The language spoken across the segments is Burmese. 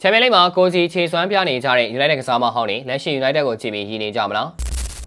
ချန်ပီယံလိဂ်မှာကိုစီခြေစွမ်းပြနေကြတဲ့ United ကစားမဟောင်းတွေလက်ရှိ United ကိုကြည့်ပြီးရည်နေကြမလား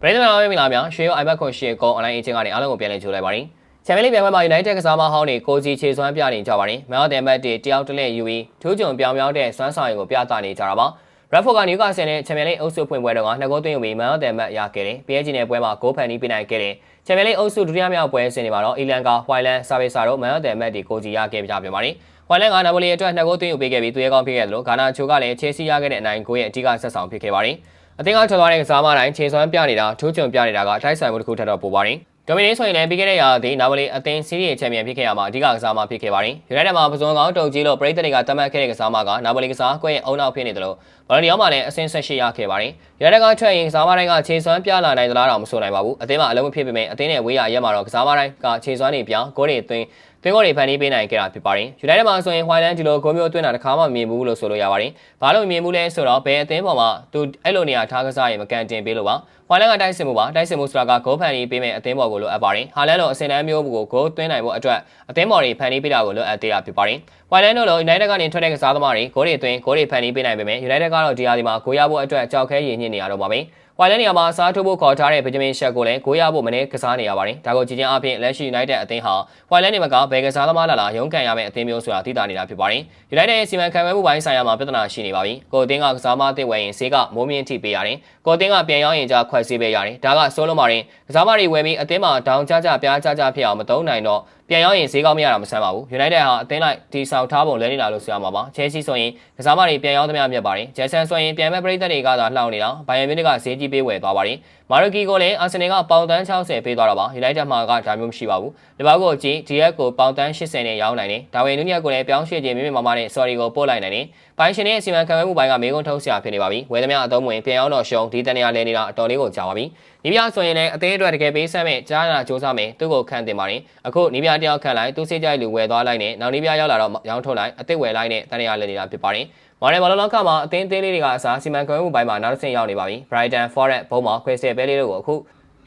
ပရိသတ်များမင်္ဂလာများရွှေရော iPad ခွန်ရှေကောအွန်လိုင်းအချင်းကနေအားလုံးကိုပြန်လည်ကြိုလိုက်ပါရစေချန်ပီယံလိဂ်ပြိုင်ပွဲမှာ United ကစားမဟောင်းတွေကိုစီခြေစွမ်းပြနေကြပါတယ်မဲဟုတ်တယ်မတ်တွေတယောက်တစ်လက်ယူပြီးထိုးကြုံပြောင်ပြောင်းတဲ့စွမ်းဆောင်ရည်ကိုပြသနေကြတာပါ ရက်ဖို့ကနယူကာဆယ်နဲ့ချန်ပီယံလိဂ်အုပ်စုဖွင့်ပွဲတော့ကနှစ်ဂိုးသွင်းယူပြီးမဲဟုတ်တယ်မတ်ရခဲ့တယ် PSG နဲ့ပွဲမှာဂိုးဖန်နီးပေးနိုင်ခဲ့တယ်ချန်ပီယံလိဂ်အုပ်စုဒုတိယမြောက်ပွဲစဉ်တွေမှာတော့အီလန်ကဟွိုင်လန်ဆာဗေဆာတို့မဲဟုတ်တယ်မတ်တွေကိုစီရခဲ့ကြပြန်ပါတယ်ဝိုင်လန်ကနာပိုလီအတွက်နှစ်ဂိုးသွင်းယူပေးခဲ့ပြီးသူရဲကောင်းဖြစ်ခဲ့တယ်လို့ဂါနာချိုကလည်းချဲစီရခဲ့တဲ့အနိုင်ကိုရဲ့အဓိကဆက်ဆောင်ဖြစ်ခဲ့ပါတယ်။အသင်းကထွက်သွားတဲ့ကစားမတိုင်းခြေစွမ်းပြနေတာထိုးချုံပြနေတာကအထိုက်ဆိုင်မှုတစ်ခုထပ်တော့ပိုပါတယ်။ ဒိုမီနီဆိုရင်လည်းပြီးခဲ့တဲ့ရာသီနာပိုလီအသင်းစီးရီးရဲ့ချန်ပီယံဖြစ်ခဲ့ရမှာအဓိကကစားမဖြစ်ခဲ့ပါတယ်။ United မှာပစုံကောင်းတုတ်ကြီးလို့ပရိသတ်တွေကတတ်မှတ်ခဲ့တဲ့ကစားမကနာပိုလီကစားကွက်ရဲ့အုံနောက်ဖြစ်နေတယ်လို့ဘော်လီယောမှာလည်းအဆင့်ဆက်ရှိရခဲ့ပါတယ်။ United ကထွက်ရင်ကစားမတိုင်းကခြေစွမ်းပြလာနိုင်သလားတော့မဆိုနိုင်ပါဘူး။အသင်းမှာအလုံးမဖြစ်ပေမဲ့အသင်းရဲ့ဝေးရရက်မှာတော့ကစားမတိုင်းကခြေစွမ်းတွေပြောင်းဂိုးတွေသွင်း သွင်းဂိုးတွေဖန်တီးပေးနိုင်ခဲ့တာဖြစ်ပါတယ်။ United မှာဆိုရင် Highland ဒီလိုဂိုးမျိုးသွင်းတာတစ်ခါမှမမြင်ဘူးလို့ဆိုလို့ရပါတယ်။ဘာလို့မမြင်ဘူးလဲဆိုတော့ဘယ်အသင်းပေါ်မှာသူအဲ့လိုနေရာထားကစားရင်မကန်တင်ပေးလို့ပါ။ Highland ကတိုက်စစ်မှုပါတိုက်စစ်မှုဆိုတာကဂိုးဖန်တီးပေးမဲ့အသင်းပေါ်ကိုလိုအပ်ပါတယ်။ Highland လိုအစင်တန်းမျိုးကိုဂိုးသွင်းနိုင်ဖို့အတွက်အသင်းပေါ်တွေဖန်တီးပေးတာကိုလိုအပ်သေးတာဖြစ်ပါတယ်။ Highland တို့လို United ကနေထွက်တဲ့ကစားသမားတွေဂိုးတွေသွင်းဂိုးတွေဖန်တီးပေးနိုင်ပေမဲ့ United ကတော့ဒီဟာဒီမှာဂိုးရဖို့အတွက်ကြောက်ခဲရည်ညစ်နေရတော့ပါပဲ။ ဝိုင်လန်နေရာမှာစားထိုးဖို့ခေါ်ထားတဲ့ဗီဂျမင်ရှက်ကိုလည်းကိုရဖို့မနေကစားနေရပါတယ်။ဒါကိုကြည့်ချင်းအပြင်လက်ရှိ United အသင်းဟာဝိုင်လန်နေမှာကဘယ်ကစားသမားလာလာရုန်းကန်ရမယ့်အသင်းမျိုးဆိုတာသိတာနေတာဖြစ်ပါတယ်။ United ရဲ့စီမံခန့်ခွဲမှုပိုင်းဆိုင်ရာမှာပြဿနာရှိနေပါပြီ။ကိုအသင်းကကစားမအသစ်ဝယ်ရင်ဈေးကမိုးမြင့်ထိပေးရတယ်။ကိုအသင်းကပြန်ရောင်းရင်ကြခွက်ဈေးပေးရတယ်။ဒါကဆိုလိုမာရင်ကစားမတွေဝယ်ပြီးအသင်းမှာဒေါင်ကြကြပြားကြကြဖြစ်အောင်မသုံးနိုင်တော့ ပြန်ရောက်ရင်ဈေးကောင်းမရတာမဆန်းပါဘူး United ဟာအသင်းလိုက်တီဆောင်ထားပုံလဲနေတာလို့ဆိုရမှာပါ Chelsea ဆိုရင်ကစားမတွေပြန်ရောက်သမျှမြတ်ပါတယ် Jackson ဆိုရင်ပြန်မဲ့ပရိသတ်တွေကသာလှောင်နေတာဘိုင်ယန်မြူနစ်ကဈေးကြီးပေးဝယ်သွားပါတယ်မာရိုကီကိုလည်းအာဆင်နယ်ကပေါင်တန်း60ပေးသွားတာပါ United မှာကဒါမျိုးမရှိပါဘူးဒီဘောက်ကိုကြည့် DF ကိုပေါင်တန်း80နဲ့ရောင်းနိုင်တယ်ဒါဝင်နူးနီယာကိုလည်းပြောင်းရွှေ့ခြင်းမိမိမမနဲ့ sorry ကိုပို့လိုက်နိုင်တယ်ပိုင်ရှင်ရဲ့အစီအမံခန့်ခွဲမှုပိုင်းကမေးခွန်းထုတ်ဆရာဖြစ်နေပါပြီဝယ်သမျှအသုံးဝင်ပြန်ရောက်တော့ရှုံးဒီတနေရာလဲနေတာအတော်လေးကိုကြာပါပြီနီးပြဆိုရင်လည်းအသေးအတွက်တကယ်ပေးဆက်မဲ့ကြားနာစူးစမ်းမယ်သူ့ကိုခံတင်ပါတယ်အခုနီးပြတယောက်ခံလိုက်သူစိတ်ကြိုက်လူဝယ်သွားလိုက်နဲ့နောက်နီးပြရောက်လာတော့ရောင်းထုတ်လိုက်အသစ်ဝယ်လိုက်နဲ့တနေရာလဲနေတာဖြစ်ပါတယ်မာနယ်ဘောလုံးလောကမှာအသင်းသေးလေးတွေကအစားစီမံခန့်ခွဲမှုပိုင်းမှာနောက်တစ်ဆင့်ရောက်နေပါပြီ Brighton, Forest, Bournemouth, Crystal Palace တို့ကိုအခု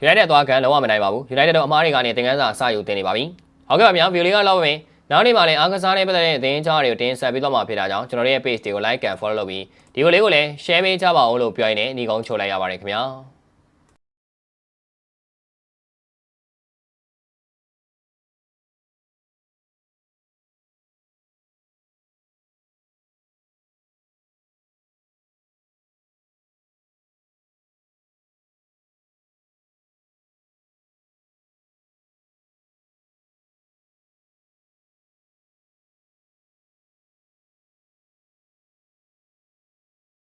United သွားကန်လုံးဝမနိုင်ပါဘူး United တို့အမားတွေကနေတင်ကန်းစာအစယူတင်နေပါပြီဟုတ်ကဲ့ပါဗျာဗီဒီယိုလေးကလောက်ပဲနောက်နေ့မှာလည်းအားကစားနဲ့ပတ်သက်တဲ့အသင်းကြားတွေကိုတင်ဆက်ပေးသွားမှာဖြစ်တာကြောင့်ကျွန်တော်တို့ရဲ့ page တွေကို like and follow လုပ်ပြီးဒီကိုလေးကိုလည်း share ပေးကြပါဦးလို့ပြောရင်းနဲ့ညီကုန်းချိုလိုက်ရပါတယ်ခင်ဗျာ